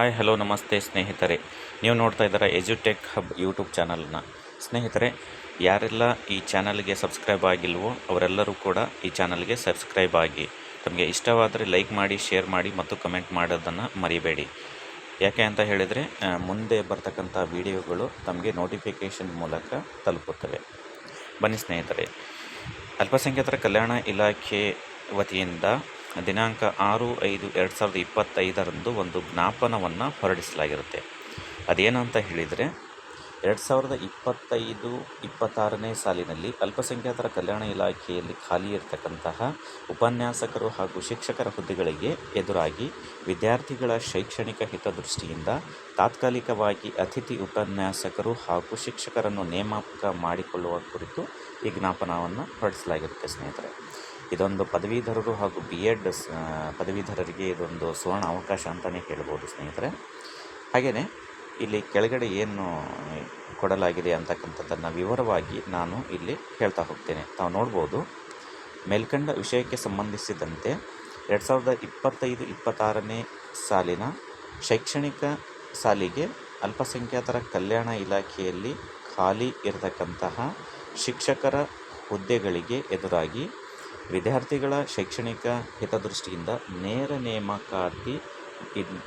Hi hello ನಮಸ್ತೆ ಸ್ನೇಹಿತರೆ. ನೀವು ನೋಡ್ತಾ ಇದ್ದೀರಾ ಎಜುಟೆಕ್ ಹಬ್ ಯೂಟ್ಯೂಬ್ ಚಾನಲ್ನ ಸ್ನೇಹಿತರೆ, ಯಾರೆಲ್ಲ ಈ ಚಾನಲ್ಗೆ ಸಬ್ಸ್ಕ್ರೈಬ್ ಆಗಿಲ್ವೋ ಅವರೆಲ್ಲರೂ ಕೂಡ ಈ ಚಾನಲ್ಗೆ ಸಬ್ಸ್ಕ್ರೈಬ್ ಆಗಿ. ತಮಗೆ ಇಷ್ಟವಾದರೆ ಲೈಕ್ ಮಾಡಿ ಶೇರ್ ಮಾಡಿ ಮತ್ತು ಕಮೆಂಟ್ ಮಾಡೋದನ್ನು ಮರಿಬೇಡಿ. ಯಾಕೆ ಅಂತ ಹೇಳಿದರೆ ಮುಂದೆ ಬರ್ತಕ್ಕಂಥ ವಿಡಿಯೋಗಳು ತಮಗೆ ನೋಟಿಫಿಕೇಷನ್ ಮೂಲಕ ತಲುಪುತ್ತವೆ. ಬನ್ನಿ ಸ್ನೇಹಿತರೆ. ಅಲ್ಪಸಂಖ್ಯಾತರ ಕಲ್ಯಾಣ ಇಲಾಖೆ ವತಿಯಿಂದ ದಿನಾಂಕ ಆರು ಐದು ಎರಡು ಸಾವಿರದ ಇಪ್ಪತ್ತೈದರಂದು ಒಂದು ಜ್ಞಾಪನವನ್ನು ಹೊರಡಿಸಲಾಗಿರುತ್ತೆ. ಅದೇನಂತ ಹೇಳಿದರೆ, ಎರಡು ಸಾವಿರದ ಇಪ್ಪತ್ತೈದು ಇಪ್ಪತ್ತಾರನೇ ಸಾಲಿನಲ್ಲಿ ಅಲ್ಪಸಂಖ್ಯಾತರ ಕಲ್ಯಾಣ ಇಲಾಖೆಯಲ್ಲಿ ಖಾಲಿ ಇರತಕ್ಕಂತಹ ಉಪನ್ಯಾಸಕರು ಹಾಗೂ ಶಿಕ್ಷಕರ ಹುದ್ದೆಗಳಿಗೆ ಎದುರಾಗಿ ವಿದ್ಯಾರ್ಥಿಗಳ ಶೈಕ್ಷಣಿಕ ಹಿತದೃಷ್ಟಿಯಿಂದ ತಾತ್ಕಾಲಿಕವಾಗಿ ಅತಿಥಿ ಉಪನ್ಯಾಸಕರು ಹಾಗೂ ಶಿಕ್ಷಕರನ್ನು ನೇಮಕ ಮಾಡಿಕೊಳ್ಳುವ ಕುರಿತು ಈ ಜ್ಞಾಪನವನ್ನು ಹೊರಡಿಸಲಾಗಿರುತ್ತೆ ಸ್ನೇಹಿತರೆ. ಇದೊಂದು ಪದವೀಧರರು ಹಾಗೂ ಬಿ ಎಡ್ ಪದವೀಧರರಿಗೆ ಇದೊಂದು ಸುವರ್ಣ ಅವಕಾಶ ಅಂತಲೇ ಹೇಳ್ಬೋದು ಸ್ನೇಹಿತರೆ. ಹಾಗೆಯೇ ಇಲ್ಲಿ ಕೆಳಗಡೆ ಏನು ಕೊಡಲಾಗಿದೆ ಅಂತಕ್ಕಂಥದ್ದನ್ನು ವಿವರವಾಗಿ ನಾನು ಇಲ್ಲಿ ಹೇಳ್ತಾ ಹೋಗ್ತೇನೆ. ತಾವು ನೋಡ್ಬೋದು, ಮೇಲ್ಕಂಡ ವಿಷಯಕ್ಕೆ ಸಂಬಂಧಿಸಿದಂತೆ ಎರಡು ಸಾವಿರದ ಇಪ್ಪತ್ತೈದು, ಇಪ್ಪತ್ತಾರನೇ ಸಾಲಿನ ಶೈಕ್ಷಣಿಕ ಸಾಲಿಗೆ ಅಲ್ಪಸಂಖ್ಯಾತರ ಕಲ್ಯಾಣ ಇಲಾಖೆಯಲ್ಲಿ ಖಾಲಿ ಇರತಕ್ಕಂತಹ ಶಿಕ್ಷಕರ ಹುದ್ದೆಗಳಿಗೆ ಎದುರಾಗಿ ವಿದ್ಯಾರ್ಥಿಗಳ ಶೈಕ್ಷಣಿಕ ಹಿತದೃಷ್ಟಿಯಿಂದ ನೇರ ನೇಮಕಾತಿ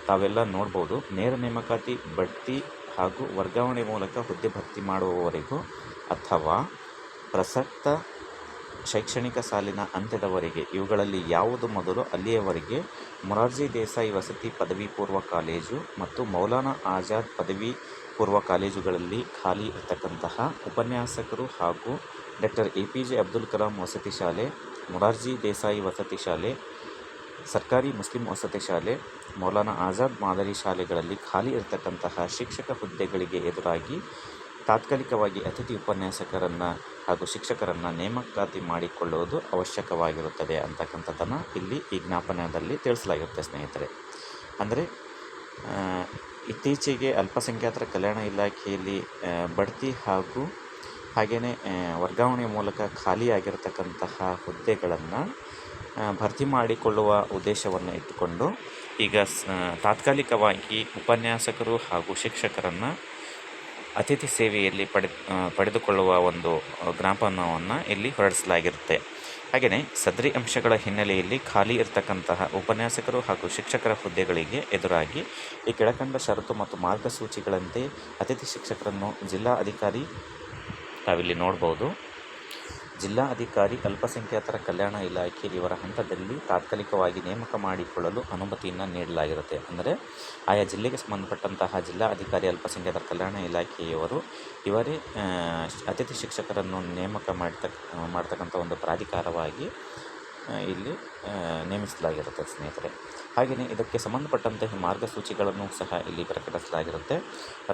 ತಾವೆಲ್ಲ ನೋಡ್ಬೋದು. ನೇರ ನೇಮಕಾತಿ, ಬಡ್ತಿ ಹಾಗೂ ವರ್ಗಾವಣೆ ಮೂಲಕ ಹುದ್ದೆ ಭರ್ತಿ ಮಾಡುವವರೆಗೂ ಅಥವಾ ಪ್ರಸಕ್ತ ಶೈಕ್ಷಣಿಕ ಸಾಲಿನ ಅಂತ್ಯದವರೆಗೆ, ಇವುಗಳಲ್ಲಿ ಯಾವುದು ಮೊದಲು, ಅಲ್ಲಿಯವರೆಗೆ ಮೊರಾರ್ಜಿ ದೇಸಾಯಿ ವಸತಿ ಪದವಿ ಪೂರ್ವ ಕಾಲೇಜು ಮತ್ತು ಮೌಲಾನಾ ಆಜಾದ್ ಪದವಿ ಪೂರ್ವ ಕಾಲೇಜುಗಳಲ್ಲಿ ಖಾಲಿ ಇರತಕ್ಕಂತಹ ಉಪನ್ಯಾಸಕರು ಹಾಗೂ doctor A P J Abdul Kalam ವಸತಿ ಶಾಲೆ ಮೊರಾರ್ಜಿ ದೇಸಾಯಿ ವಸತಿ ಶಾಲೆ, ಸರ್ಕಾರಿ ಮುಸ್ಲಿಂ ವಸತಿ ಶಾಲೆ, ಮೌಲಾನಾ ಆಜಾದ್ ಮಾದರಿ ಶಾಲೆಗಳಲ್ಲಿ ಖಾಲಿ ಇರತಕ್ಕಂತಹ ಶಿಕ್ಷಕ ಹುದ್ದೆಗಳಿಗೆ ಎದುರಾಗಿ ತಾತ್ಕಾಲಿಕವಾಗಿ ಅತಿಥಿ ಉಪನ್ಯಾಸಕರನ್ನು ಹಾಗೂ ಶಿಕ್ಷಕರನ್ನು ನೇಮಕಾತಿ ಮಾಡಿಕೊಳ್ಳುವುದು ಅವಶ್ಯಕವಾಗಿರುತ್ತದೆ ಅಂತಕ್ಕಂಥದ್ದನ್ನು ಇಲ್ಲಿ ಈ ಜ್ಞಾಪನದಲ್ಲಿ ತಿಳಿಸಲಾಗಿರುತ್ತೆ ಸ್ನೇಹಿತರೆ. ಅಂದರೆ ಇತ್ತೀಚೆಗೆ ಅಲ್ಪಸಂಖ್ಯಾತರ ಕಲ್ಯಾಣ ಇಲಾಖೆಯಲ್ಲಿ ಬಡ್ತಿ ಹಾಗೂ ಹಾಗೆಯೇ ವರ್ಗಾವಣೆ ಮೂಲಕ ಖಾಲಿಯಾಗಿರ್ತಕ್ಕಂತಹ ಹುದ್ದೆಗಳನ್ನು ಭರ್ತಿ ಮಾಡಿಕೊಳ್ಳುವ ಉದ್ದೇಶವನ್ನು ಇಟ್ಟುಕೊಂಡು, ಈಗ ಸ್ ತಾತ್ಕಾಲಿಕವಾಗಿ ಉಪನ್ಯಾಸಕರು ಹಾಗೂ ಶಿಕ್ಷಕರನ್ನು ಅತಿಥಿ ಸೇವೆಯಲ್ಲಿ ಪಡೆ ಪಡೆದುಕೊಳ್ಳುವ ಒಂದು ಜ್ಞಾಪನವನ್ನು ಇಲ್ಲಿ ಹೊರಡಿಸಲಾಗಿರುತ್ತೆ. ಹಾಗೆಯೇ ಸದ್ರಿ ಅಂಶಗಳ ಹಿನ್ನೆಲೆಯಲ್ಲಿ ಖಾಲಿ ಇರತಕ್ಕಂತಹ ಉಪನ್ಯಾಸಕರು ಹಾಗೂ ಶಿಕ್ಷಕರ ಹುದ್ದೆಗಳಿಗೆ ಎದುರಾಗಿ ಈ ಕೆಳಕಂಡ ಷರತ್ತು ಮತ್ತು ಮಾರ್ಗಸೂಚಿಗಳಂತೆ ಅತಿಥಿ ಶಿಕ್ಷಕರನ್ನು ಜಿಲ್ಲಾ ಅಧಿಕಾರಿ ತಾವಿಲ್ಲಿ ನೋಡ್ಬೋದು. ಜಿಲ್ಲಾ ಅಧಿಕಾರಿ ಅಲ್ಪಸಂಖ್ಯಾತರ ಕಲ್ಯಾಣ ಇಲಾಖೆ ಇವರ ಹಂತದಲ್ಲಿ ತಾತ್ಕಾಲಿಕವಾಗಿ ನೇಮಕ ಮಾಡಿಕೊಳ್ಳಲು ಅನುಮತಿಯನ್ನು ನೀಡಲಾಗಿರುತ್ತೆ. ಅಂದರೆ ಆಯಾ ಜಿಲ್ಲೆಗೆ ಸಂಬಂಧಪಟ್ಟಂತಹ ಜಿಲ್ಲಾ ಅಧಿಕಾರಿ ಅಲ್ಪಸಂಖ್ಯಾತರ ಕಲ್ಯಾಣ ಇಲಾಖೆಯವರು ಇವರೇ ಅತಿಥಿ ಶಿಕ್ಷಕರನ್ನು ನೇಮಕ ಮಾಡ್ತಕ್ಕ, ಮಾಡ್ತಕ್ಕಂಥ ಒಂದು ಪ್ರಾಧಿಕಾರವಾಗಿ ಇಲ್ಲಿ ನೇಮಿಸಲಾಗಿರುತ್ತೆ ಸ್ನೇಹಿತರೆ. ಹಾಗೆಯೇ ಇದಕ್ಕೆ ಸಂಬಂಧಪಟ್ಟಂತಹ ಮಾರ್ಗಸೂಚಿಗಳನ್ನು ಸಹ ಇಲ್ಲಿ ಪ್ರಕಟಿಸಲಾಗಿರುತ್ತೆ.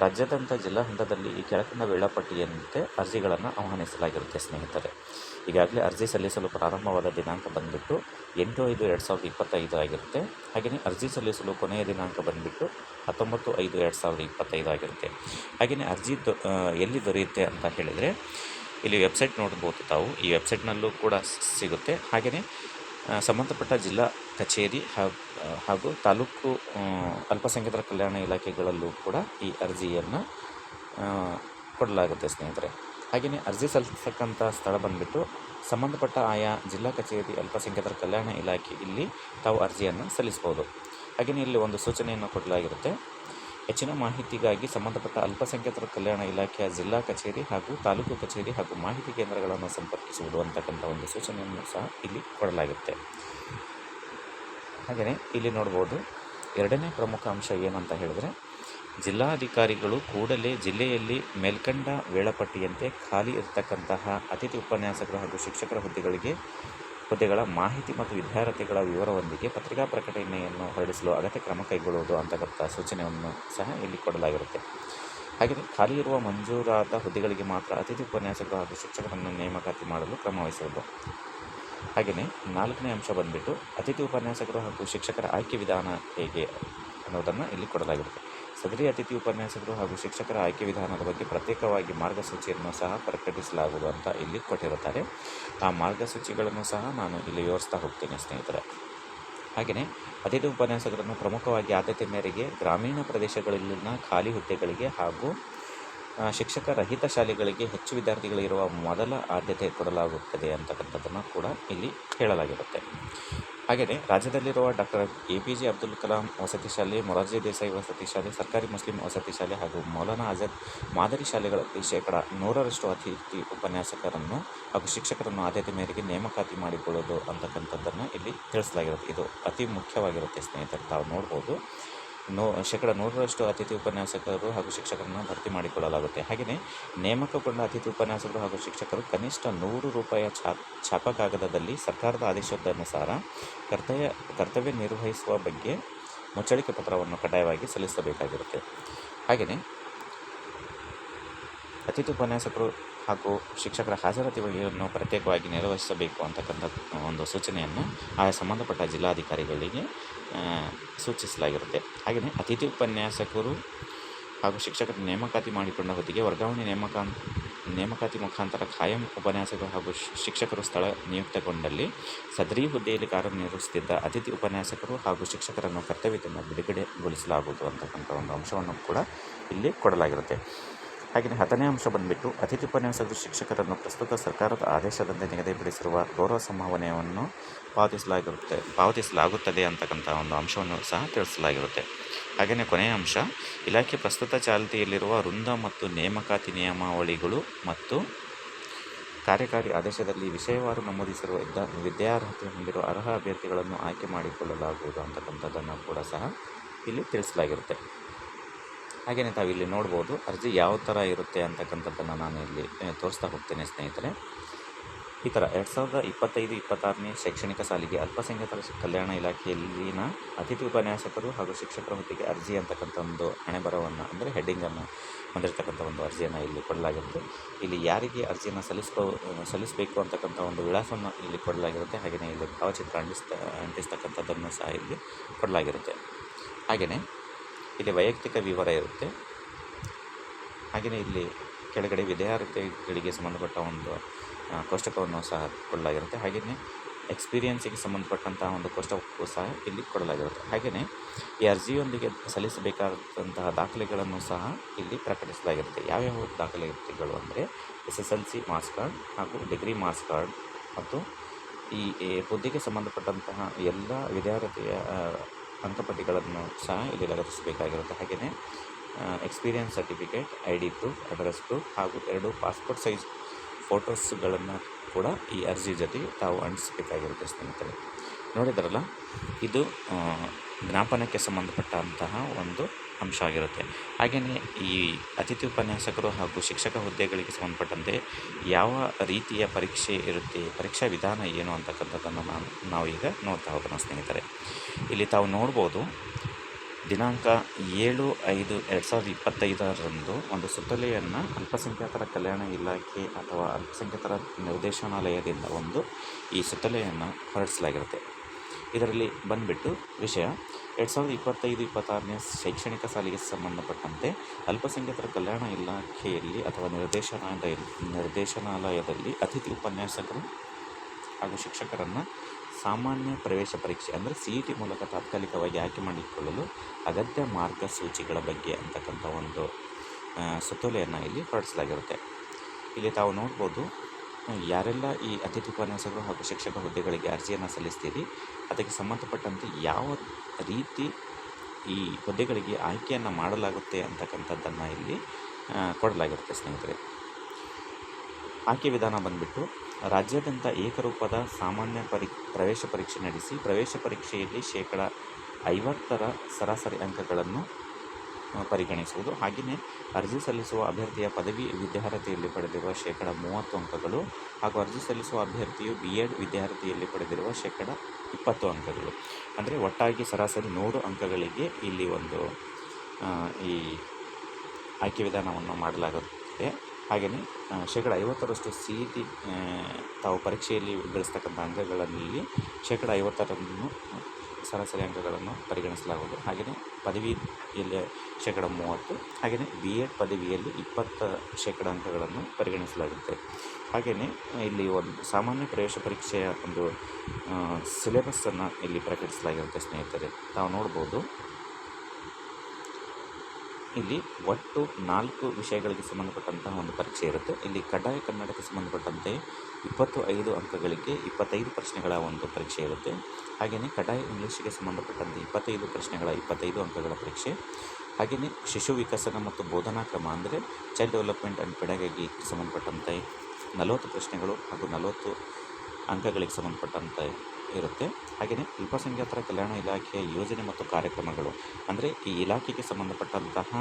ರಾಜ್ಯದಂಥ ಜಿಲ್ಲಾ ಹಂತದಲ್ಲಿ ಈ ಕೆಳಕಂಡ ವೇಳಾಪಟ್ಟಿಯಂತೆ ಅರ್ಜಿಗಳನ್ನು ಆಹ್ವಾನಿಸಲಾಗಿರುತ್ತೆ ಸ್ನೇಹಿತರೆ. ಈಗಾಗಲೇ ಅರ್ಜಿ ಸಲ್ಲಿಸಲು ಪ್ರಾರಂಭವಾದ ದಿನಾಂಕ ಬಂದುಬಿಟ್ಟು ಎಂಟು ಐದು ಎರಡು ಸಾವಿರದ ಇಪ್ಪತ್ತೈದು ಆಗಿರುತ್ತೆ. ಹಾಗೆಯೇ ಅರ್ಜಿ ಸಲ್ಲಿಸಲು ಕೊನೆಯ ದಿನಾಂಕ ಬಂದುಬಿಟ್ಟು ಹತ್ತೊಂಬತ್ತು ಐದು ಎರಡು ಸಾವಿರದ ಇಪ್ಪತ್ತೈದು ಆಗಿರುತ್ತೆ. ಹಾಗೆಯೇ ಅರ್ಜಿ ಎಲ್ಲಿ ದೊರೆಯುತ್ತೆ ಅಂತ ಹೇಳಿದರೆ ಇಲ್ಲಿ ವೆಬ್ಸೈಟ್ ನೋಡ್ಬೋದು ತಾವು. ಈ ವೆಬ್ಸೈಟ್ನಲ್ಲೂ ಕೂಡ ಸಿಗುತ್ತೆ. ಹಾಗೆಯೇ ಸಂಬಂಧಪಟ್ಟ ಜಿಲ್ಲಾ ಕಚೇರಿ ಹಾಗೂ ತಾಲೂಕು ಅಲ್ಪಸಂಖ್ಯಾತರ ಕಲ್ಯಾಣ ಇಲಾಖೆಗಳಲ್ಲೂ ಕೂಡ ಈ ಅರ್ಜಿಯನ್ನು ಕೊಡಲಾಗುತ್ತೆ ಸ್ನೇಹಿತರೆ. ಹಾಗೆಯೇ ಅರ್ಜಿ ಸಲ್ಲಿಸತಕ್ಕಂಥ ಸ್ಥಳ ಬಂದುಬಿಟ್ಟು ಸಂಬಂಧಪಟ್ಟ ಆಯಾ ಜಿಲ್ಲಾ ಕಚೇರಿ, ಅಲ್ಪಸಂಖ್ಯಾತರ ಕಲ್ಯಾಣ ಇಲಾಖೆ ಇಲ್ಲಿ ತಾವು ಅರ್ಜಿಯನ್ನು ಸಲ್ಲಿಸ್ಬೋದು. ಹಾಗೆಯೇ ಇಲ್ಲಿ ಒಂದು ಸೂಚನೆಯನ್ನು ಕೊಡಲಾಗಿರುತ್ತೆ. ಹೆಚ್ಚಿನ ಮಾಹಿತಿಗಾಗಿ ಸಂಬಂಧಪಟ್ಟ ಅಲ್ಪಸಂಖ್ಯಾತರ ಕಲ್ಯಾಣ ಇಲಾಖೆಯ ಜಿಲ್ಲಾ ಕಚೇರಿ ಹಾಗೂ ತಾಲೂಕು ಕಚೇರಿ ಹಾಗೂ ಮಾಹಿತಿ ಕೇಂದ್ರಗಳನ್ನು ಸಂಪರ್ಕಿಸುವುದು ಅಂತಕ್ಕಂಥ ಒಂದು ಸೂಚನೆಯನ್ನು ಸಹ ಇಲ್ಲಿ ಕೊಡಲಾಗುತ್ತೆ. ಹಾಗೆಯೇ ಇಲ್ಲಿ ನೋಡ್ಬೋದು, ಎರಡನೇ ಪ್ರಮುಖ ಅಂಶ ಏನಂತ ಹೇಳಿದ್ರೆ, ಜಿಲ್ಲಾಧಿಕಾರಿಗಳು ಕೂಡಲೇ ಜಿಲ್ಲೆಯಲ್ಲಿ ಮೇಲ್ಕಂಡ ವೇಳಾಪಟ್ಟಿಯಂತೆ ಖಾಲಿ ಇರತಕ್ಕಂತಹ ಅತಿಥಿ ಉಪನ್ಯಾಸಕರು ಹಾಗೂ ಶಿಕ್ಷಕರ ಹುದ್ದೆಗಳಿಗೆ ಹುದ್ದೆಗಳ ಮಾಹಿತಿ ಮತ್ತು ವಿದ್ಯಾರ್ಥಿಗಳ ವಿವರವೊಂದಿಗೆ ಪತ್ರಿಕಾ ಪ್ರಕಟಣೆಯನ್ನು ಹೊರಡಿಸಲು ಅಗತ್ಯ ಕ್ರಮ ಕೈಗೊಳ್ಳುವುದು ಅಂತಕ್ಕಂಥ ಸೂಚನೆಯನ್ನು ಸಹ ಇಲ್ಲಿ ಕೊಡಲಾಗಿರುತ್ತೆ. ಹಾಗೆಯೇ ಖಾಲಿ ಇರುವ ಮಂಜೂರಾದ ಹುದ್ದೆಗಳಿಗೆ ಮಾತ್ರ ಅತಿಥಿ ಉಪನ್ಯಾಸಕರು ಹಾಗೂ ಶಿಕ್ಷಕರನ್ನು ನೇಮಕಾತಿ ಮಾಡಲು ಕ್ರಮ ವಹಿಸುವುದು. ಹಾಗೆಯೇ ನಾಲ್ಕನೇ ಅಂಶ ಬಂದುಬಿಟ್ಟು ಅತಿಥಿ ಉಪನ್ಯಾಸಕರು ಹಾಗೂ ಶಿಕ್ಷಕರ ಆಯ್ಕೆ ವಿಧಾನ ಹೇಗೆ ಅನ್ನೋದನ್ನು ಇಲ್ಲಿ ಕೊಡಲಾಗಿರುತ್ತೆ. ಸದರಿ ಅತಿಥಿ ಉಪನ್ಯಾಸಕರು ಹಾಗೂ ಶಿಕ್ಷಕರ ಆಯ್ಕೆ ವಿಧಾನದ ಬಗ್ಗೆ ಪ್ರತ್ಯೇಕವಾಗಿ ಮಾರ್ಗಸೂಚಿಯನ್ನು ಸಹ ಪ್ರಕಟಿಸಲಾಗುವುದು ಅಂತ ಇಲ್ಲಿ ಕೊಟ್ಟಿರುತ್ತಾರೆ. ಆ ಮಾರ್ಗಸೂಚಿಗಳನ್ನು ಸಹ ನಾನು ಇಲ್ಲಿ ವಿವರಿಸ್ತಾ ಹೋಗ್ತೀನಿ, ಸ್ನೇಹಿತರೆ. ಹಾಗೆಯೇ ಅತಿಥಿ ಉಪನ್ಯಾಸಕರನ್ನು ಪ್ರಮುಖವಾಗಿ ಆದ್ಯತೆ ಮೇರೆಗೆ ಗ್ರಾಮೀಣ ಪ್ರದೇಶಗಳಲ್ಲಿನ ಖಾಲಿ ಹುದ್ದೆಗಳಿಗೆ ಹಾಗೂ ಶಿಕ್ಷಕ ರಹಿತ ಶಾಲೆಗಳಿಗೆ ಹೆಚ್ಚು ವಿದ್ಯಾರ್ಥಿಗಳಿರುವ ಮೊದಲ ಆದ್ಯತೆ ಕೊಡಲಾಗುತ್ತದೆ ಅಂತಕ್ಕಂಥದ್ದನ್ನು ಕೂಡ ಇಲ್ಲಿ ಹೇಳಲಾಗಿರುತ್ತೆ. ಹಾಗೆಯೇ ರಾಜ್ಯದಲ್ಲಿರುವ doctor A P J Abdul Kalam ವಸತಿ ಶಾಲೆ, ಮೊರಾರ್ಜಿ ದೇಸಾಯಿ ವಸತಿ ಶಾಲೆ, ಸರ್ಕಾರಿ ಮುಸ್ಲಿಂ ವಸತಿ ಶಾಲೆ ಹಾಗೂ ಮೌಲಾನಾ ಆಜಾದ್ ಮಾದರಿ ಶಾಲೆಗಳಲ್ಲಿ ಶೇಕಡ ನೂರರಷ್ಟು ಅತಿಥಿ ಉಪನ್ಯಾಸಕರನ್ನು ಹಾಗೂ ಶಿಕ್ಷಕರನ್ನು ಆದ್ಯತೆ ಮೇರೆಗೆ ನೇಮಕಾತಿ ಮಾಡಿಕೊಳ್ಳೋದು ಅಂತಕ್ಕಂಥದ್ದನ್ನು ಇಲ್ಲಿ ತಿಳಿಸಲಾಗಿರುತ್ತೆ ಇದು ಅತಿ ಮುಖ್ಯವಾಗಿರುತ್ತೆ ಸ್ನೇಹಿತರೆ, ತಾವು ನೋಡ್ಬೋದು. ನೂ, ಶೇಕಡ ನೂರರಷ್ಟು ಅತಿಥಿ ಉಪನ್ಯಾಸಕರು ಹಾಗೂ ಶಿಕ್ಷಕರನ್ನು ಭರ್ತಿ ಮಾಡಿಕೊಳ್ಳಲಾಗುತ್ತೆ. ಹಾಗೆಯೇ ನೇಮಕಗೊಂಡ ಅತಿಥಿ ಉಪನ್ಯಾಸಕರು ಹಾಗೂ ಶಿಕ್ಷಕರು ಕನಿಷ್ಠ ನೂರು ರೂಪಾಯಿಯ ಛಾಪ ಕಾಗದದಲ್ಲಿ ಸರ್ಕಾರದ ಆದೇಶದನುಸಾರ ಕರ್ತವ್ಯ ಕರ್ತವ್ಯ ನಿರ್ವಹಿಸುವ ಬಗ್ಗೆ ಮುಚ್ಚಳಿಕೆ ಪತ್ರವನ್ನು ಕಡ್ಡಾಯವಾಗಿ ಸಲ್ಲಿಸಬೇಕಾಗಿರುತ್ತೆ. ಹಾಗೆಯೇ ಅತಿಥಿ ಉಪನ್ಯಾಸಕರು ಹಾಗೂ ಶಿಕ್ಷಕರ ಹಾಜರಾತಿಯನ್ನು ಪ್ರತ್ಯೇಕವಾಗಿ ನಿರ್ವಹಿಸಬೇಕು ಅಂತಕ್ಕಂಥ ಒಂದು ಸೂಚನೆಯನ್ನು ಆಯಾ ಸಂಬಂಧಪಟ್ಟ ಜಿಲ್ಲಾಧಿಕಾರಿಗಳಿಗೆ ಸೂಚಿಸಲಾಗಿರುತ್ತೆ. ಹಾಗೆಯೇ ಅತಿಥಿ ಉಪನ್ಯಾಸಕರು ಹಾಗೂ ಶಿಕ್ಷಕರ ನೇಮಕಾತಿ ಮಾಡಿಕೊಂಡ ಹೊತ್ತಿಗೆ ವರ್ಗಾವಣೆ ನೇಮಕ ನೇಮಕಾತಿ ಮುಖಾಂತರ ಖಾಯಂ ಉಪನ್ಯಾಸಕರು ಹಾಗೂ ಶಿಕ್ಷಕರು ಸ್ಥಳ ನಿಯುಕ್ತಗೊಂಡಲ್ಲಿ ಸದರಿ ಹುದ್ದೆಯಲ್ಲಿ ಕಾರ್ಯನಿರ್ವಹಿಸುತ್ತಿದ್ದ ಅತಿಥಿ ಉಪನ್ಯಾಸಕರು ಹಾಗೂ ಶಿಕ್ಷಕರನ್ನು ಕರ್ತವ್ಯದಿಂದ ಬಿಡುಗಡೆಗೊಳಿಸಲಾಗುವುದು ಅಂತಕ್ಕಂಥ ಒಂದು ಅಂಶವನ್ನು ಕೂಡ ಇಲ್ಲಿ ಕೊಡಲಾಗಿರುತ್ತೆ. ಹಾಗೆಯೇ ಹತ್ತನೇ ಅಂಶ ಬಂದುಬಿಟ್ಟು, ಅತಿಥಿ ಉಪನ್ಯಾಸಕರು, ಶಿಕ್ಷಕರನ್ನು ಪ್ರಸ್ತುತ ಸರ್ಕಾರದ ಆದೇಶದಂತೆ ನಿಗದಿಪಡಿಸಿರುವ ಗೌರವ ಸಂಭಾವನೆಯನ್ನು ಪಾವತಿಸಲಾಗಿರುತ್ತೆ, ಪಾವತಿಸಲಾಗುತ್ತದೆ ಅಂತಕ್ಕಂಥ ಒಂದು ಅಂಶವನ್ನು ಸಹ ತಿಳಿಸಲಾಗಿರುತ್ತೆ. ಹಾಗೆಯೇ ಕೊನೆಯ ಅಂಶ, ಇಲಾಖೆ ಪ್ರಸ್ತುತ ಚಾಲ್ತಿಯಲ್ಲಿರುವ ವೃಂದ ಮತ್ತು ನೇಮಕಾತಿ ನಿಯಮಾವಳಿಗಳು ಮತ್ತು ಕಾರ್ಯಕಾರಿ ಆದೇಶದಲ್ಲಿ ವಿಷಯವಾರು ನಮೂದಿಸಿರುವ ಇದ್ದ ವಿದ್ಯಾರ್ಹತೆ ಹೊಂದಿರುವ ಅರ್ಹ ಅಭ್ಯರ್ಥಿಗಳನ್ನು ಆಯ್ಕೆ ಮಾಡಿಕೊಳ್ಳಲಾಗುವುದು ಅಂತಕ್ಕಂಥದ್ದನ್ನು ಕೂಡ ಸಹ ಇಲ್ಲಿ ತಿಳಿಸಲಾಗಿರುತ್ತೆ. ಹಾಗೆಯೇ ತಾವಿಲ್ಲಿ ನೋಡ್ಬೋದು ಅರ್ಜಿ ಯಾವ ಥರ ಇರುತ್ತೆ ಅಂತಕ್ಕಂಥದ್ದನ್ನು ನಾನು ಇಲ್ಲಿ ತೋರಿಸ್ತಾ ಹೋಗ್ತೇನೆ ಸ್ನೇಹಿತರೆ. ಈ ಥರ ಎರಡು ಸಾವಿರದ ಇಪ್ಪತ್ತೈದು, ಇಪ್ಪತ್ತಾರನೇ ಶೈಕ್ಷಣಿಕ ಸಾಲಿಗೆ ಅಲ್ಪಸಂಖ್ಯಾತರ ಕಲ್ಯಾಣ ಇಲಾಖೆಯಲ್ಲಿನ ಅತಿಥಿ ಉಪನ್ಯಾಸಕರು ಹಾಗೂ ಶಿಕ್ಷಕರ ಹುದ್ದೆಗೆ ಅರ್ಜಿ ಅಂತಕ್ಕಂಥ ಒಂದು ಹಣೆಬರವನ್ನು ಅಂದರೆ ಹೆಡ್ಡಿಂಗನ್ನು ಹೊಂದಿರತಕ್ಕಂಥ ಒಂದು ಅರ್ಜಿಯನ್ನು ಇಲ್ಲಿ ಕೊಡಲಾಗಿರುತ್ತೆ. ಇಲ್ಲಿ ಯಾರಿಗೆ ಅರ್ಜಿಯನ್ನು ಸಲ್ಲಿಸ್ಕೋ ಸಲ್ಲಿಸಬೇಕು ಅಂತಕ್ಕಂಥ ಒಂದು ವಿಳಾಸವನ್ನು ಇಲ್ಲಿ ಕೊಡಲಾಗಿರುತ್ತೆ. ಹಾಗೆಯೇ ಇಲ್ಲಿ ಭಾವಚಿತ್ರ ಅಂಟಿಸ್ತಾ, ಅಂಟಿಸ್ತಕ್ಕಂಥದ್ದನ್ನು ಸಹ ಇಲ್ಲಿ ಕೊಡಲಾಗಿರುತ್ತೆ. ಹಾಗೆಯೇ ಇಲ್ಲಿ ವೈಯಕ್ತಿಕ ವಿವರ ಇರುತ್ತೆ. ಹಾಗೆಯೇ ಇಲ್ಲಿ ಕೆಳಗಡೆ ವಿದ್ಯಾರ್ಥಿಗಳಿಗೆ ಸಂಬಂಧಪಟ್ಟ ಒಂದು ಕೋಷ್ಟಕವನ್ನು ಸಹ ಕೊಡಲಾಗಿರುತ್ತೆ. ಹಾಗೆಯೇ ಎಕ್ಸ್ಪೀರಿಯನ್ಸಿಗೆ ಸಂಬಂಧಪಟ್ಟಂತಹ ಒಂದು ಕೋಷ್ಟಕವು ಸಹ ಇಲ್ಲಿ ಕೊಡಲಾಗಿರುತ್ತೆ. ಹಾಗೆಯೇ ಈ ಅರ್ಜಿಯೊಂದಿಗೆ ಸಲ್ಲಿಸಬೇಕಾದಂತಹ ದಾಖಲೆಗಳನ್ನು ಸಹ ಇಲ್ಲಿ ಪ್ರಕಟಿಸಲಾಗಿರುತ್ತೆ. ಯಾವ್ಯಾವ ದಾಖಲೆಗಳು ಅಂದರೆ S S L C marks card ಹಾಗೂ ಡಿಗ್ರಿ ಮಾರ್ಕ್ಸ್ ಕಾರ್ಡ್ ಮತ್ತು ಈ ಹುದ್ದೆಗೆ ಸಂಬಂಧಪಟ್ಟಂತಹ ಎಲ್ಲ ವಿದ್ಯಾರ್ಥಿಯ ಅಂಕಪಟ್ಟಿಗಳನ್ನು ಸಹ ಇಲ್ಲಿ ಲಗತ್ತಿಸಬೇಕಾಗಿರುತ್ತೆ. ಹಾಗೆಯೇ experience certificate I D proof address proof ಹಾಗೂ ಎರಡು ಪಾಸ್ಪೋರ್ಟ್ ಸೈಜ್ ಫೋಟೋಸ್ಗಳನ್ನು ಕೂಡ ಈ ಅರ್ಜಿ ಜೊತೆಗೆ ತಾವು ಅಂಟಿಸಬೇಕಾಗಿರುತ್ತೆ ಸ್ನೇಹಿತರೆ. ನೋಡಿದ್ರಲ್ಲ, ಇದು ಜ್ಞಾಪನಕ್ಕೆ ಸಂಬಂಧಪಟ್ಟಂತಹ ಒಂದು ಅಂಶ ಆಗಿರುತ್ತೆ ಹಾಗೆಯೇ ಈ ಅತಿಥಿ ಉಪನ್ಯಾಸಕರು ಹಾಗೂ ಶಿಕ್ಷಕ ಹುದ್ದೆಗಳಿಗೆ ಸಂಬಂಧಪಟ್ಟಂತೆ ಯಾವ ರೀತಿಯ ಪರೀಕ್ಷೆ ಇರುತ್ತೆ, ಪರೀಕ್ಷಾ ವಿಧಾನ ಏನು ಅಂತಕ್ಕಂಥದ್ದನ್ನು ನಾನು ನಾವು ಈಗ ನೋಡ್ತಾ ಹೋಗೋಣ ಸ್ನೇಹಿತರೆ. ಇಲ್ಲಿ ತಾವು ನೋಡ್ಬೋದು, ದಿನಾಂಕ ಏಳು ಐದು ಎರಡು ಸಾವಿರದ ಇಪ್ಪತ್ತೈದರಂದು ಒಂದು ಸುತ್ತಲೆಯನ್ನು ಅಲ್ಪಸಂಖ್ಯಾತರ ಕಲ್ಯಾಣ ಇಲಾಖೆ ಅಥವಾ ಅಲ್ಪಸಂಖ್ಯಾತರ ನಿರ್ದೇಶನಾಲಯದಿಂದ ಒಂದು ಈ ಸುತ್ತಲೆಯನ್ನು ಹೊರಡಿಸಲಾಗಿರುತ್ತೆ. ಇದರಲ್ಲಿ ಬಂದುಬಿಟ್ಟು ವಿಷಯ ಎರಡು ಸಾವಿರದ ಇಪ್ಪತ್ತೈದು, ಇಪ್ಪತ್ತಾರನೇ ಶೈಕ್ಷಣಿಕ ಸಾಲಿಗೆ ಸಂಬಂಧಪಟ್ಟಂತೆ ಅಲ್ಪಸಂಖ್ಯಾತರ ಕಲ್ಯಾಣ ಇಲಾಖೆಯಲ್ಲಿ ಅಥವಾ ನಿರ್ದೇಶನಾಲಯ ನಿರ್ದೇಶನಾಲಯದಲ್ಲಿ ಅತಿಥಿ ಉಪನ್ಯಾಸಕರು ಹಾಗೂ ಶಿಕ್ಷಕರನ್ನು ಸಾಮಾನ್ಯ ಪ್ರವೇಶ ಪರೀಕ್ಷೆ ಅಂದರೆ ಸಿ ಇ ಟಿ ಮೂಲಕ ತಾತ್ಕಾಲಿಕವಾಗಿ ಆಯ್ಕೆ ಮಾಡಿಕೊಳ್ಳಲು ಅಗತ್ಯ ಮಾರ್ಗಸೂಚಿಗಳ ಬಗ್ಗೆ ಅಂತಕ್ಕಂಥ ಒಂದು ಸುತ್ತೋಲೆಯನ್ನು ಇಲ್ಲಿ ಹೊರಡಿಸಲಾಗಿರುತ್ತೆ. ಇಲ್ಲಿ ತಾವು ನೋಡ್ಬೋದು ಯಾರೆಲ್ಲ ಈ ಅತಿಥಿ ಉಪನ್ಯಾಸಕರು ಹಾಗೂ ಶಿಕ್ಷಕ ಹುದ್ದೆಗಳಿಗೆ ಅರ್ಜಿಯನ್ನು ಸಲ್ಲಿಸ್ತೀರಿ, ಅದಕ್ಕೆ ಸಂಬಂಧಪಟ್ಟಂತೆ ಯಾವ ರೀತಿ ಈ ಹುದ್ದೆಗಳಿಗೆ ಆಯ್ಕೆಯನ್ನು ಮಾಡಲಾಗುತ್ತೆ ಅಂತಕ್ಕಂಥದ್ದನ್ನು ಇಲ್ಲಿ ಕೊಡಲಾಗಿರುತ್ತೆ ಸ್ನೇಹಿತರೆ. ಆಯ್ಕೆ ವಿಧಾನ ಬಂದುಬಿಟ್ಟು, ರಾಜ್ಯಾದ್ಯಂತ ಏಕರೂಪದ ಸಾಮಾನ್ಯ ಪರಿ, ಪ್ರವೇಶ ಪರೀಕ್ಷೆ ನಡೆಸಿ, ಪ್ರವೇಶ ಪರೀಕ್ಷೆಯಲ್ಲಿ ಶೇಕಡ ಐವತ್ತರ ಸರಾಸರಿ ಅಂಕಗಳನ್ನು ಪರಿಗಣಿಸುವುದು. ಹಾಗೆಯೇ ಅರ್ಜಿ ಸಲ್ಲಿಸುವ ಅಭ್ಯರ್ಥಿಯ ಪದವಿ ವಿದ್ಯಾರ್ಹತೆಯಲ್ಲಿ ಪಡೆದಿರುವ ಶೇಕಡ ಮೂವತ್ತು ಅಂಕಗಳು ಹಾಗೂ ಅರ್ಜಿ ಸಲ್ಲಿಸುವ ಅಭ್ಯರ್ಥಿಯು ಬಿ ಎಡ್ ವಿದ್ಯಾರ್ಥಿಯಲ್ಲಿ ಪಡೆದಿರುವ ಶೇಕಡ ಇಪ್ಪತ್ತು ಅಂಕಗಳು. ಅಂದರೆ ಒಟ್ಟಾಗಿ ಸರಾಸರಿ ನೂರು ಅಂಕಗಳಿಗೆ ಇಲ್ಲಿ ಒಂದು ಈ ಆಯ್ಕೆ ವಿಧಾನವನ್ನು ಮಾಡಲಾಗುತ್ತದೆ. ಹಾಗೆಯೇ ಶೇಕಡ ಐವತ್ತರಷ್ಟು ಸಿ ಇ ಟಿ ತಾವು ಪರೀಕ್ಷೆಯಲ್ಲಿ ಗಳಿಸ್ತಕ್ಕಂಥ ಅಂಕಗಳಲ್ಲಿ ಶೇಕಡ ಐವತ್ತರನ್ನು ಸರಾಸರಿ ಅಂಕಗಳನ್ನು ಪರಿಗಣಿಸಲಾಗುವುದು. ಹಾಗೆಯೇ ಪದವಿಯಲ್ಲಿ ಶೇಕಡ ಮೂವತ್ತು, ಹಾಗೆಯೇ ಬಿ ಎಡ್ ಪದವಿಯಲ್ಲಿ ಇಪ್ಪತ್ತು ಶೇಕಡ ಅಂಕಗಳನ್ನು ಪರಿಗಣಿಸಲಾಗುತ್ತೆ. ಹಾಗೆಯೇ ಇಲ್ಲಿ ಒಂದು ಸಾಮಾನ್ಯ ಪ್ರವೇಶ ಪರೀಕ್ಷೆಯ ಒಂದು ಸಿಲೆಬಸ್ಸನ್ನು ಇಲ್ಲಿ ಪ್ರಕಟಿಸಲಾಗಿರುತ್ತೆ ಸ್ನೇಹಿತರೆ. ತಾವು ನೋಡ್ಬೋದು ಇಲ್ಲಿ ಒಟ್ಟು ನಾಲ್ಕು ವಿಷಯಗಳಿಗೆ ಸಂಬಂಧಪಟ್ಟಂತಹ ಒಂದು ಪರೀಕ್ಷೆ ಇರುತ್ತೆ. ಇಲ್ಲಿ ಕಡ್ಡಾಯ ಕನ್ನಡಕ್ಕೆ ಸಂಬಂಧಪಟ್ಟಂತೆ ಇಪ್ಪತ್ತು ಐದು ಅಂಕಗಳಿಗೆ ಇಪ್ಪತ್ತೈದು ಪ್ರಶ್ನೆಗಳ ಒಂದು ಪರೀಕ್ಷೆ ಇರುತ್ತೆ. ಹಾಗೆಯೇ ಕಡ್ಡಾಯ ಇಂಗ್ಲೀಷಿಗೆ ಸಂಬಂಧಪಟ್ಟಂತೆ ಇಪ್ಪತ್ತೈದು ಪ್ರಶ್ನೆಗಳ ಇಪ್ಪತ್ತೈದು ಅಂಕಗಳ ಪರೀಕ್ಷೆ. ಹಾಗೆಯೇ ಶಿಶು ವಿಕಸನ ಮತ್ತು ಬೋಧನಾ ಕ್ರಮ ಅಂದರೆ ಚೈಲ್ಡ್ ಡೆವಲಪ್ಮೆಂಟ್ ಆ್ಯಂಡ್ ಪೆಡಗಾಗಿ ಸಂಬಂಧಪಟ್ಟಂತೆ ನಲವತ್ತು ಪ್ರಶ್ನೆಗಳು ಹಾಗೂ ನಲವತ್ತು ಅಂಕಗಳಿಗೆ ಸಂಬಂಧಪಟ್ಟಂತೆ ಇರುತ್ತೆ. ಹಾಗೆಯೇ ಅಲ್ಪಸಂಖ್ಯಾತರ ಕಲ್ಯಾಣ ಇಲಾಖೆಯ ಯೋಜನೆ ಮತ್ತು ಕಾರ್ಯಕ್ರಮಗಳು. ಅಂದರೆ ಈ ಇಲಾಖೆಗೆ ಸಂಬಂಧಪಟ್ಟಂತಹ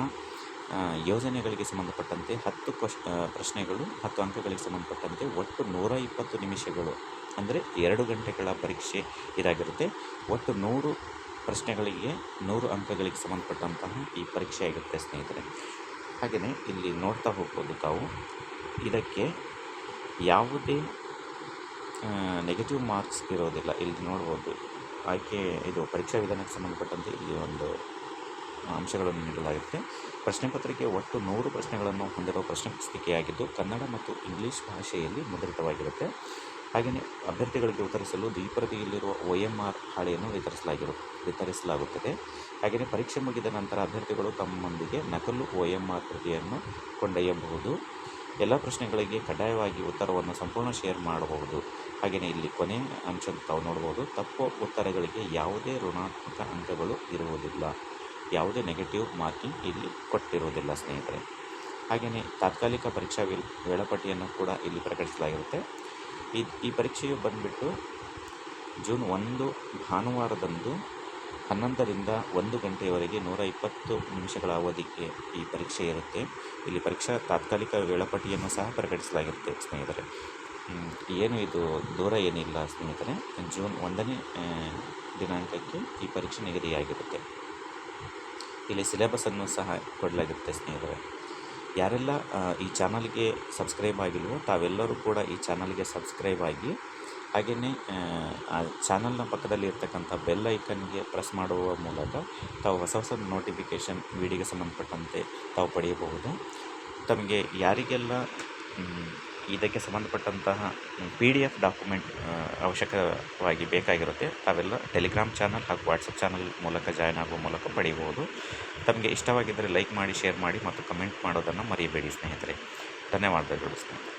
ಯೋಜನೆಗಳಿಗೆ ಸಂಬಂಧಪಟ್ಟಂತೆ ಹತ್ತು ಕ್ವಶ್ ಪ್ರಶ್ನೆಗಳು, ಹತ್ತು ಅಂಕಗಳಿಗೆ ಸಂಬಂಧಪಟ್ಟಂತೆ ಒಟ್ಟು ನೂರ ಇಪ್ಪತ್ತು ನಿಮಿಷಗಳು, ಅಂದರೆ ಎರಡು ಗಂಟೆಗಳ ಪರೀಕ್ಷೆ ಇದಾಗಿರುತ್ತೆ. ಒಟ್ಟು ನೂರು ಪ್ರಶ್ನೆಗಳಿಗೆ ನೂರು ಅಂಕಗಳಿಗೆ ಸಂಬಂಧಪಟ್ಟಂತಹ ಈ ಪರೀಕ್ಷೆ ಆಗಿರುತ್ತೆ ಸ್ನೇಹಿತರೆ. ಹಾಗೆಯೇ ಇಲ್ಲಿ ನೋಡ್ತಾ ಹೋಗ್ಬೋದು ತಾವು. ಇದಕ್ಕೆ ಯಾವುದೇ ನೆಗೆಟಿವ್ ಮಾರ್ಕ್ಸ್ ಇರೋದಿಲ್ಲ. ಇಲ್ಲಿ ನೋಡ್ಬೋದು. ಆಯ್ಕೆ, ಇದು ಪರೀಕ್ಷಾ ವಿಧಾನಕ್ಕೆ ಸಂಬಂಧಪಟ್ಟಂತೆ ಇಲ್ಲಿ ಒಂದು ಅಂಶಗಳನ್ನು ನೀಡಲಾಗುತ್ತೆ. ಪ್ರಶ್ನೆ ಪತ್ರಿಕೆ ಒಟ್ಟು ನೂರು ಪ್ರಶ್ನೆಗಳನ್ನು ಹೊಂದಿರುವ ಪ್ರಶ್ನೆ ಪತ್ರಿಕೆಯಾಗಿದ್ದು, ಕನ್ನಡ ಮತ್ತು ಇಂಗ್ಲೀಷ್ ಭಾಷೆಯಲ್ಲಿ ಮುದ್ರಿತವಾಗಿರುತ್ತೆ. ಹಾಗೆಯೇ ಅಭ್ಯರ್ಥಿಗಳಿಗೆ ಉತ್ತರಿಸಲು ದ್ವಿಪ್ರತಿಯಲ್ಲಿರುವ ಒ ಎಂ ಆರ್ ಹಾಳೆಯನ್ನು ವಿತರಿಸಲಾಗಿರು, ವಿತರಿಸಲಾಗುತ್ತದೆ. ಹಾಗೆಯೇ ಪರೀಕ್ಷೆ ಮುಗಿದ ನಂತರ ಅಭ್ಯರ್ಥಿಗಳು ತಮ್ಮೊಂದಿಗೆ ನಕಲು ಒ ಎಂ ಆರ್ ಪ್ರತಿಯನ್ನು ಕೊಂಡೊಯ್ಯಬಹುದು. ಎಲ್ಲ ಪ್ರಶ್ನೆಗಳಿಗೆ ಕಡ್ಡಾಯವಾಗಿ ಉತ್ತರವನ್ನು ಸಂಪೂರ್ಣ ಶೇರ್ ಮಾಡಬಹುದು. ಹಾಗೆಯೇ ಇಲ್ಲಿ ಕೊನೆಯ ಅಂಶ ತಾವು ನೋಡ್ಬೋದು, ತಪ್ಪು ಉತ್ತರಗಳಿಗೆ ಯಾವುದೇ ಋಣಾತ್ಮಕ ಅಂಕಗಳು ಇರುವುದಿಲ್ಲ. ಯಾವುದೇ ನೆಗೆಟಿವ್ ಮಾರ್ಕಿಂಗ್ ಇಲ್ಲಿ ಕೊಟ್ಟಿರುವುದಿಲ್ಲ, ಸ್ನೇಹಿತರೆ. ಹಾಗೆಯೇ ತಾತ್ಕಾಲಿಕ ಪರೀಕ್ಷಾ ವೇಳ್, ವೇಳಾಪಟ್ಟಿಯನ್ನು ಕೂಡ ಇಲ್ಲಿ ಪ್ರಕಟಿಸಲಾಗಿರುತ್ತೆ. ಈ ಈ ಪರೀಕ್ಷೆಯು ಬಂದುಬಿಟ್ಟು ಜೂನ್ ಒಂದು ಭಾನುವಾರದಂದು ಹನ್ನೊಂದರಿಂದ ಒಂದು ಗಂಟೆಯವರೆಗೆ ನೂರ ಇಪ್ಪತ್ತು ನಿಮಿಷಗಳ ಅವಧಿಗೆ ಈ ಪರೀಕ್ಷೆ ಇರುತ್ತೆ. ಇಲ್ಲಿ ಪರೀಕ್ಷಾ ತಾತ್ಕಾಲಿಕ ವೇಳಾಪಟ್ಟಿಯನ್ನು ಸಹ ಪ್ರಕಟಿಸಲಾಗಿರುತ್ತೆ, ಸ್ನೇಹಿತರೆ. ಏನು ಇದು ದೂರ ಏನಿಲ್ಲ ಸ್ನೇಹಿತರೆ. ಜೂನ್ ಒಂದನೇ ದಿನಾಂಕಕ್ಕೆ ಈ ಪರೀಕ್ಷೆ ನಿಗದಿಯಾಗಿರುತ್ತೆ. ಇಲ್ಲಿ ಸಿಲೆಬಸನ್ನು ಸಹ ಕೊಡಲಾಗಿರುತ್ತೆ ಸ್ನೇಹಿತರೆ. ಯಾರೆಲ್ಲ ಈ ಚಾನಲ್ಗೆ ಸಬ್ಸ್ಕ್ರೈಬ್ ಆಗಿಲ್ವೋ ತಾವೆಲ್ಲರೂ ಕೂಡ ಈ ಚಾನಲ್ಗೆ ಸಬ್ಸ್ಕ್ರೈಬ್ ಆಗಿ ಹಾಗೆಯೇ ಆ ಚಾನಲ್ನ ಪಕ್ಕದಲ್ಲಿ ಇರ್ತಕ್ಕಂಥ ಬೆಲ್ ಐಕನ್ಗೆ ಪ್ರೆಸ್ ಮಾಡುವ ಮೂಲಕ ತಾವು ಹೊಸ ಹೊಸ ನೋಟಿಫಿಕೇಷನ್ ವಿಡಿಯೋಗೆ ಸಂಬಂಧಪಟ್ಟಂತೆ ತಾವು ಪಡೆಯಬಹುದು. ತಮಗೆ ಯಾರಿಗೆಲ್ಲ ಇದಕ್ಕೆ ಸಂಬಂಧಪಟ್ಟಂತಹ ಪಿ ಡಿ ಎಫ್ ಡಾಕ್ಯುಮೆಂಟ್ ಅವಶ್ಯಕವಾಗಿ ಬೇಕಾಗಿರುತ್ತೆ. ತಾವೆಲ್ಲ ಟೆಲಿಗ್ರಾಮ್ ಚಾನಲ್ ಹಾಗೂ ವಾಟ್ಸಪ್ ಚಾನಲ್ ಮೂಲಕ ಜಾಯ್ನ್ ಆಗುವ ಮೂಲಕ ಪಡೆಯಬಹುದು. ತಮಗೆ ಇಷ್ಟವಾಗಿದ್ದರೆ ಲೈಕ್ ಮಾಡಿ, ಶೇರ್ ಮಾಡಿ ಮತ್ತು ಕಮೆಂಟ್ ಮಾಡೋದನ್ನು ಮರೆಯಬೇಡಿ ಸ್ನೇಹಿತರೆ. ಧನ್ಯವಾದಗಳು ಸ್ನೇಹಿತರೆ.